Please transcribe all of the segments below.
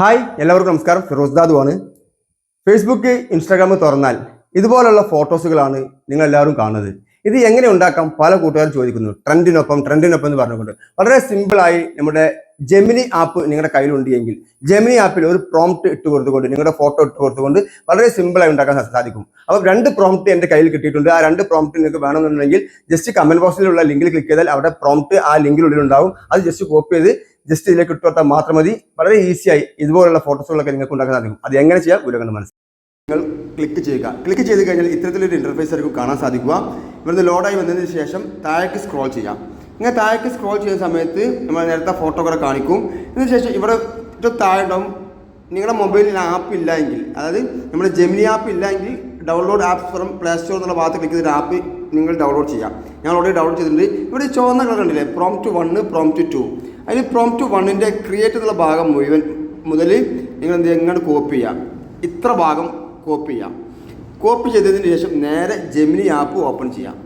Hi എല്ലാവർക്കും നമസ്കാരം. ഫിറോസ് ദാദു ആണ്. ഫേസ്ബുക്ക് ഇൻസ്റ്റാഗ്രാം തുറന്നാൽ ഇതുപോലുള്ള ഫോട്ടോസുകളാണ് നിങ്ങൾ എല്ലാവരും കാണുന്നത്. ഇത് എങ്ങനെ ഉണ്ടാക്കാം? പല കൂട്ടുകാരും ചോദിക്കുന്നു. ട്രെൻഡിനൊപ്പം ട്രെൻഡിനൊപ്പം എന്ന് പറഞ്ഞുകൊണ്ട്. വളരെ സിമ്പിളായി നമ്മുടെ ജെമിനി ആപ്പ് നിങ്ങളുടെ കയ്യിലുണ്ട് എങ്കിൽ ജെമിനി ആപ്പിൽ ഒരു പ്രോംപ്റ്റ് ഇട്ട് കൊടുത്തുകൊണ്ട് നിങ്ങളുടെ ഫോട്ടോ ഇട്ട് കൊടുത്തുകൊണ്ട് വളരെ സിമ്പിളായി ഉണ്ടാക്കാൻ സാധിക്കും. അപ്പോൾ രണ്ട് പ്രോംപ്റ്റ് എന്റെ കയ്യിൽ കിട്ടിയിട്ടുണ്ട്. ആ രണ്ട് പ്രോംപ്റ്റ് നിങ്ങൾക്ക് വേണമെന്നുണ്ടെങ്കിൽ ജസ്റ്റ് കമന്റ് ബോക്സിലുള്ള ലിങ്കിൽ ക്ലിക്ക് ചെയ്താൽ അവിടെ പ്രോംപ്റ്റ് ആ ലിങ്കിനുള്ളിൽ ഉണ്ടാവും അത് ജസ്റ്റ് കോപ്പി ചെയ്ത് ജസ്റ്റ് ഇതിലേക്ക് ഇട്ട് കൊടുത്താൽ മാത്രം മതി. വളരെ ഈസിയായി ഇതുപോലുള്ള ഫോട്ടോസുകളൊക്കെ നിങ്ങൾക്ക് ഉണ്ടാക്കാൻ സാധിക്കും. അത് എങ്ങനെ ചെയ്യാം? ഗുരു കണ്ട് മനസ്സിലാക്കും നിങ്ങൾ ക്ലിക്ക് ചെയ്യുക. ക്ലിക്ക് ചെയ്ത് കഴിഞ്ഞാൽ ഇത്തരത്തിലൊരു ഇന്റർഫേസ് ആയിരിക്കും കാണാൻ സാധിക്കുക. ഇവിടുന്ന് ലോഡായി വന്നതിന് ശേഷം താഴേക്ക് സ്ക്രോൾ ചെയ്യാം ഇങ്ങനെ താഴേക്ക് സ്ക്രോൾ ചെയ്യുന്ന സമയത്ത് നമ്മൾ നേരത്തെ ഫോട്ടോ കൂടെ കാണിക്കും. ഇതിന് ശേഷം ഇവിടെ ഏറ്റവും താഴെ നിങ്ങളുടെ മൊബൈലിൽ ആപ്പ് ഇല്ല എങ്കിൽ അതായത് നമ്മുടെ ജെമിനി ആപ്പ് ഇല്ല എങ്കിൽ download app from Play Store എന്നുള്ള ഭാഗത്ത് ക്ലിക്ക് ചെയ്തിട്ട് ആപ്പ് നിങ്ങൾ ഡൗൺലോഡ് ചെയ്യാം ഞാൻ ഓൾറെഡി ഡൗൺലോഡ് ചെയ്തിട്ടുണ്ട്. ഇവിടെ ചുവന്ന കളർ ഉണ്ടല്ലേ? വൺ വണ്ണ് ടു ടു അതിൽ പ്രോംപ്റ്റ് വണ്ണിന്റെ ക്രിയേറ്റ് എന്നുള്ള ഭാഗം മുഴുവൻ മുതൽ നിങ്ങൾ എന്ത് ഇങ്ങോട്ട് കോപ്പി ചെയ്യാം ഇത്ര ഭാഗം കോപ്പി ചെയ്യാം കോപ്പി ചെയ്തതിന് ശേഷം നേരെ ജെമിനി ആപ്പ് ഓപ്പൺ ചെയ്യാം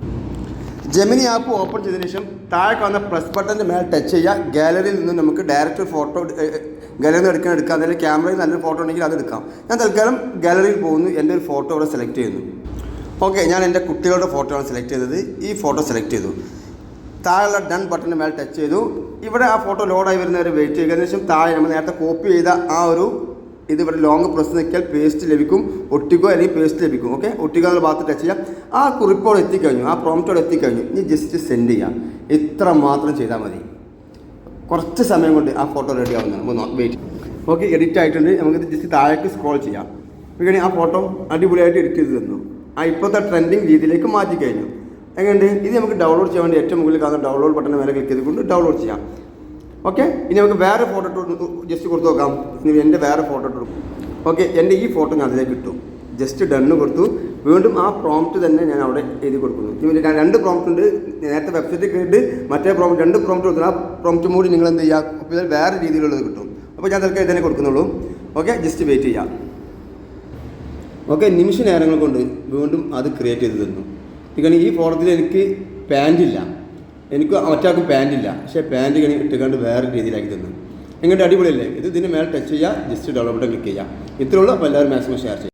ജെമിനി ആപ്പ് ഓപ്പൺ ചെയ്തതിന് ശേഷം താഴെ കാണുന്ന പ്ലസ് ബട്ടന്റെ മേലെ ടച്ച് ചെയ്യുക. ഗാലറിയിൽ നിന്ന് നമുക്ക് ഡയറക്റ്റ് ഫോട്ടോ ഗാലറിയിൽ നിന്ന് എടുക്കാൻ എടുക്കാം. അല്ലെങ്കിൽ ക്യാമറയിൽ നല്ലൊരു ഫോട്ടോ ഉണ്ടെങ്കിൽ അത് എടുക്കാം. ഞാൻ തൽക്കാലം ഗാലറിയിൽ പോകുന്നു. എന്റെ ഒരു ഫോട്ടോ ഇവിടെ സെലക്ട് ചെയ്യുന്നു. ഓക്കെ ഞാൻ എന്റെ കുട്ടികളുടെ ഫോട്ടോ ആണ് സെലക്ട് ചെയ്തത്. ഈ ഫോട്ടോ സെലക്ട് ചെയ്തു. താഴെയുള്ള ഡൺ ബട്ടൺ മേലെ ടച്ച് ചെയ്തു. ഇവിടെ ആ ഫോട്ടോ ലോഡായി വരുന്നവരെ വെയിറ്റ് ചെയ്യുക അതിനുശേഷം താഴെ നമ്മൾ നേരത്തെ കോപ്പി ചെയ്ത ആ ഒരു ഇത് ഇവിടെ ലോങ് പ്രസ് നിൽക്കിയാൽ പേസ്റ്റ് ലഭിക്കും. ഒട്ടിക്കോ അല്ലെങ്കിൽ പേസ്റ്റ് ലഭിക്കും. ഓക്കെ ഒട്ടിക്കോ എന്നുള്ള ഭാഗത്ത് ടച്ച് ചെയ്യാം. ആ കുറിപ്പോടെ എത്തിക്കഴിഞ്ഞു. ആ പ്രോംപ്റ്റോടെ എത്തിക്കഴിഞ്ഞു. ഇനി ജസ്റ്റ് സെൻഡ് ചെയ്യാം. ഇത്ര മാത്രം ചെയ്താൽ മതി. കുറച്ച് സമയം കൊണ്ട് ആ ഫോട്ടോ റെഡി ആവുന്നതാണ്. വെയിറ്റ് ഓക്കെ എഡിറ്റ് ആയിട്ടുണ്ട്. നമുക്കിത് ജസ്റ്റ് താഴേക്ക് സ്ക്രോൾ ചെയ്യാം. ഇങ്ങനെ ആ ഫോട്ടോ അടിപൊളിയായിട്ട് എഡിറ്റ് ചെയ്ത് തന്നു. ആ ഇപ്പോഴത്തെ ട്രെൻഡിങ് രീതിയിലേക്ക് മാറ്റി കഴിഞ്ഞു എങ്ങനെയുണ്ട്? ഇത് നമുക്ക് ഡൗൺലോഡ് ചെയ്യാൻ വേണ്ടി ഏറ്റവും മുകളിൽ കാണുന്ന ഡൗൺലോഡ് ബട്ടൺ മേലെ ക്ലിക്ക് ചെയ്തുകൊണ്ട് ഡൗൺലോഡ് ചെയ്യാം. ഓക്കെ ഇനി നമുക്ക് വേറെ ഫോട്ടോ ഇട്ട് ജസ്റ്റ് കൊടുത്തു നോക്കാം. ഇനി എന്റെ വേറെ ഫോട്ടോ ഇട്ട് കൊടുക്കും. ഓക്കെ എന്റെ ഈ ഫോട്ടോ ഞാൻ അതിലേക്ക് ഇട്ടു. ജസ്റ്റ് ഡണ്ണ് കൊടുത്തു. വീണ്ടും ആ പ്രോംപ്റ്റ് തന്നെ ഞാൻ അവിടെ എഴുതി കൊടുക്കുന്നു. ഞാൻ രണ്ട് പ്രോംപ്റ്റ് ഉണ്ട്. നേരത്തെ വെബ്സൈറ്റിൽ കയറിയിട്ട് മറ്റേ പ്രോംപ്റ്റ് രണ്ട് പ്രോംപ്റ്റ് കൊടുക്കുന്നു ആ പ്രോംപ്റ്റ് മൂടി നിങ്ങൾ എന്ത് ചെയ്യുക അപ്പോൾ ഇതിൽ വേറെ രീതിയിലുള്ളത് കിട്ടും. അപ്പോൾ ഞാൻ തൽക്കാലം ഇതിനെ കൊടുക്കുന്നുള്ളൂ. ഓക്കെ ജസ്റ്റ് വെയിറ്റ് ചെയ്യാം. ഓക്കെ നിമിഷ നേരങ്ങൾ കൊണ്ട് വീണ്ടും അത് ക്രിയേറ്റ് ചെയ്ത് തന്നു. ഇങ്ങനെ ഈ ഫോറത്തിൽ എനിക്ക് പാന്റില്ല എനിക്ക് ഒറ്റാക്കും പാന്റില്ല പക്ഷേ പാന്റ് ഇങ്ങനെ ഇട്ടുകൊണ്ട് വേറെ രീതിയിലാക്കി തന്നു. എങ്ങോട്ട് അടിപൊളിയല്ലേ? ഇത് ഇതിന് മേലെ ടച്ച് ചെയ്യുക ജസ്റ്റ് ഡെവലപ്മെന്റ് ക്ലിക്ക് ചെയ്യുക ഇത്രയുള്ളൂ അപ്പോൾ എല്ലാവരും മാക്സിമം ഷെയർ ചെയ്യുക.